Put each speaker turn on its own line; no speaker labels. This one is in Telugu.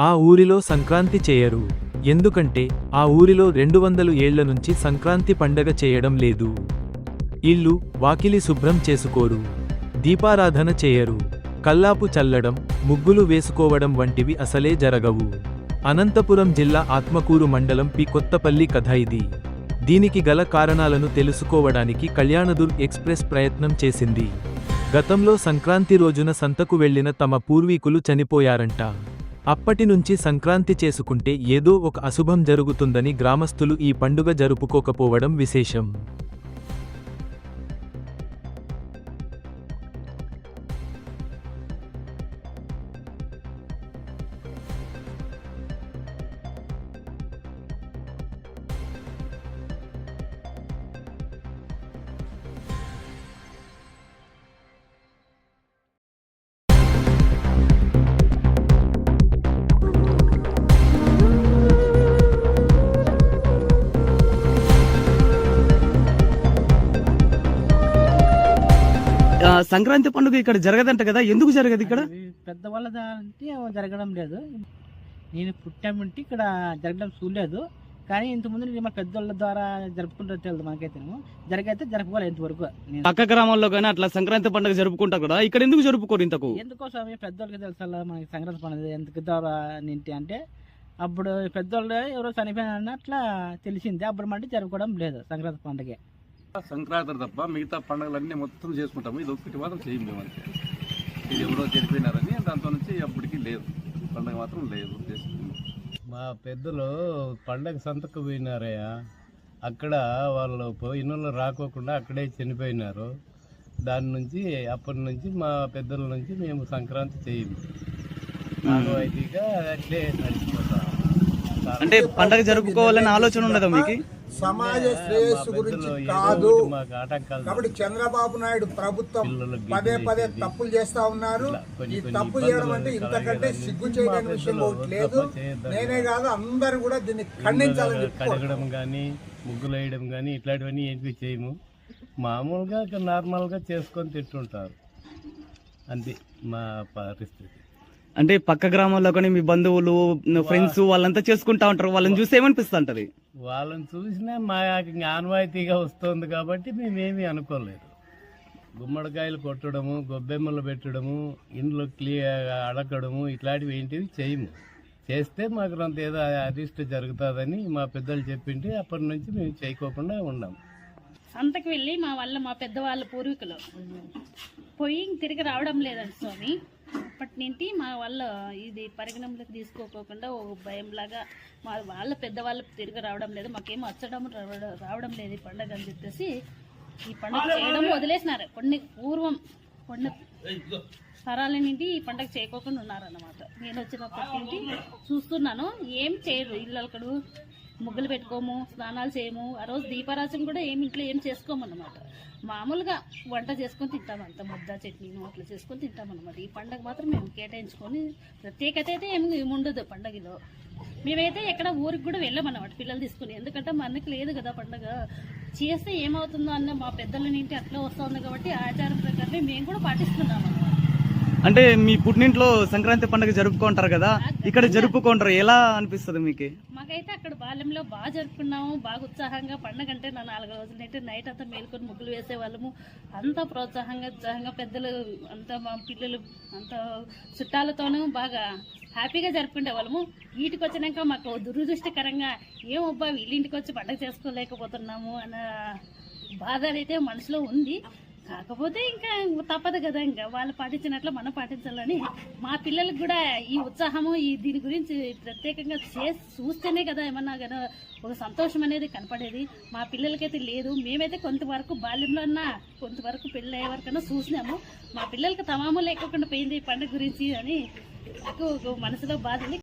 ఆ ఊరిలో సంక్రాంతి చేయరు. ఎందుకంటే ఆ ఊరిలో రెండు వందలు ఏళ్ళ నుంచి సంక్రాంతి పండగ చేయడం లేదు. ఇల్లు వాకిలి శుభ్రం చేసుకోరు. దీపారాధన చేయరు. కల్లాపు చల్లడం ముగ్గులు వేసుకోవడం వంటివి అసలే జరగవు. అనంతపురం జిల్లా ఆత్మకూరు మండలం పి. కొత్తపల్లి కథ ఇది. దీనికి గల కారణాలను తెలుసుకోవడానికి కళ్యాణదుర్గ్ ఎక్స్ప్రెస్ ప్రయత్నం చేసింది. గతంలో సంక్రాంతి రోజున సంతకు వెళ్ళిన తమ పూర్వీకులు చనిపోయారంట. అప్పటి నుంచి సంక్రాంతి చేసుకుంటే ఏదో ఒక అశుభం జరుగుతుందని గ్రామస్తులు ఈ పండుగ జరుపుకోకపోవడం విశేషం.
సంక్రాంతి పండుగ ఇక్కడ జరగదంట కదా? ఎందుకు జరగదు ఇక్కడ?
పెద్దవాళ్ళ అంటే జరగడం లేదు. నేను పుట్టామంటే ఇక్కడ జరగడం చూడలేదు. కానీ ఇంతకుముందు మా పెద్దవాళ్ళ ద్వారా జరుపుకుంటూ తెలియదు మనకైతే జరగైతే జరపవాలి ఇంతవరకు.
పక్క గ్రామాల్లో కానీ అట్లా సంక్రాంతి పండుగ జరుపుకుంటారు కదా? ఇక్కడ ఎందుకు జరుపుకోరు ఇంతకు?
ఎందుకోసం పెద్దవాళ్ళకి తెలుసా మనకి సంక్రాంతి పండుగ ఎందుకు ద్వారా ఏంటి అంటే అప్పుడు పెద్దవాళ్ళు ఎవరో చనిపోయిన అట్లా తెలిసింది. అప్పుడు మళ్ళీ జరుపుకోవడం లేదు సంక్రాంతి పండుగ.
సంక్రాంతి తప్ప మిగతా పండుగలన్నీ మొత్తం చేసుకుంటాము. ఇది ఒక్కటి మాత్రం చేయం మేము అంతే. ఇది ఎవరో చనిపోయినారని దాంతో నుంచి అప్పటికి లేదు. పండుగ మాత్రం లేదు.
మా పెద్దలు పండగ సంతకు పోయినారయ్యా. అక్కడ వాళ్ళు పోయిన వాళ్ళు రాకోకుండా అక్కడే చనిపోయినారు. దాని నుంచి అప్పటి నుంచి మా పెద్దల నుంచి మేము సంక్రాంతి చేయము అట్లే నడిచిపోతాం.
అంటే పండగ జరుపుకోవాలని ఆలోచన ఉండదా మీకు?
సమాజ శ్రేయస్సు గురించి కాదు. కాబట్టి చంద్రబాబు నాయుడు ప్రభుత్వం పదే పదే. తప్పులు చేస్తా ఉన్నారు. ఈ తప్పు చేయడం అంటే ఇంతకంటే సిగ్గు
మా
చేయడానికి విషయం లేదు. నేనే కాదు అందరూ కూడా దీన్ని ఖండించాలని
కడగడం కానీ ముగ్గులు వేయడం కానీ ఇట్లాంటివన్నీ ఏంటివి చేయము. మామూలుగా నార్మల్గా చేసుకొని తింటుంటారు. అంతే మా పరిస్థితి.
అంటే పక్క గ్రామాల్లో కానీ మీ బంధువులు ఫ్రెండ్స్ వాళ్ళంతా చేసుకుంటా ఉంటారు. వాళ్ళని చూసి ఏమనిపిస్తా ఉంటది
వాళ్ళని చూసినా మాకు ఆనవాయితీగా వస్తుంది కాబట్టి మేమేమీ అనుకోలేదు. గుమ్మడికాయలు కొట్టడము గొబ్బెమ్మలు పెట్టడము ఇండ్లు క్లియర్ అడగడము ఇట్లాంటివి ఏంటివి చేయము. చేస్తే మాకు కొంత ఏదో అరిష్ట జరుగుతుందని మా పెద్దలు చెప్పింటే అప్పటి నుంచి మేము చేయకోకుండా ఉన్నాము
సంతకి వెళ్ళి మా వల్ల మా పెద్దవాళ్ళ పూర్వీకులు. పోయి ఇంక తిరిగి రావడం లేదండి స్వామి. అప్పటి నుండి మా వల్ల ఇది పరిగణంలోకి తీసుకోకుండా ఒక భయంలాగా మా వాళ్ళ పెద్దవాళ్ళు తిరిగి రావడం లేదు. మాకేం వచ్చడం రావడం- రావడం లేదు ఈ పండగ అని చెప్పేసి ఈ పండగ చేయడం వదిలేసినారు. కొన్ని పూర్వం కొన్ని తరాల నుండి ఈ పండగ చేయకోకుండా ఉన్నారన్నమాట. నేను వచ్చినప్పటి నుండి చూస్తున్నాను. ఏం చేయరు ఇళ్ళకడు ముగ్గులు పెట్టుకోము స్నానాలు చేయము. ఆ రోజు దీపారాజన కూడా ఏమి ఇంట్లో ఏం చేసుకోము అనమాట మామూలుగా వంట చేసుకొని తింటాం అంత ముద్ద చట్నీను అట్లా చేసుకొని తింటాం ఈ పండగ మాత్రం మేము కేటాయించుకొని ప్రత్యేకత అయితే ఏమి ఉండదు పండగలో. మేమైతే ఎక్కడ ఊరికి కూడా వెళ్ళామన్నమాట పిల్లలు తీసుకుని. ఎందుకంటే మనకి లేదు కదా పండగ. చేస్తే ఏమవుతుందో అన్న మా పెద్దల నుండి అట్లా వస్తుంది కాబట్టి ఆచారం ప్రకారమే మేము కూడా పాటిస్తున్నాం అన్నమాట.
అంటే మీ పుట్టింట్లో సంక్రాంతి పండుగ జరుపుకుంటారు కదా ఇక్కడ జరుపుకుంటారు. ఎలా అనిపిస్తుంది మీకు?
మాకైతే అక్కడ బాల్యంలో బాగా జరుపుకున్నాము. బాగా ఉత్సాహంగా పండగ అంటే నా నాలుగు రోజులైతే నైట్ అంతా మేలుకొని ముగ్గులు వేసేవాళ్ళము. అంతా ప్రోత్సాహంగా ఉత్సాహంగా పెద్దలు అంతా మా పిల్లలు అంతా చుట్టాలతోనూ బాగా హ్యాపీగా జరుపుకునే వాళ్ళము వీటికి వచ్చినాక మాకు దురదృష్టకరంగా ఏమబ్బా వీళ్ళింటికి వచ్చి పండగ చేసుకోలేకపోతున్నాము అన్న బాధ అయితే మనసులో ఉంది. కాకపోతే ఇంకా తప్పదు కదా ఇంకా. వాళ్ళు పాటించినట్లు మనం పాటించాలని మా పిల్లలకు కూడా ఈ ఉత్సాహము ఈ దీని గురించి ప్రత్యేకంగా చేసి చూస్తేనే కదా ఏమన్నా కానీ ఒక సంతోషం అనేది కనపడేది. మా పిల్లలకైతే లేదు. మేమైతే కొంతవరకు బాల్యంలో అన్నా కొంతవరకు పెళ్ళి అయ్యే వరకన్నా చూసినాము. మా పిల్లలకి తమాము లేకుండా పోయింది ఈ పండుగ గురించి అని నాకు మనసులో బాధ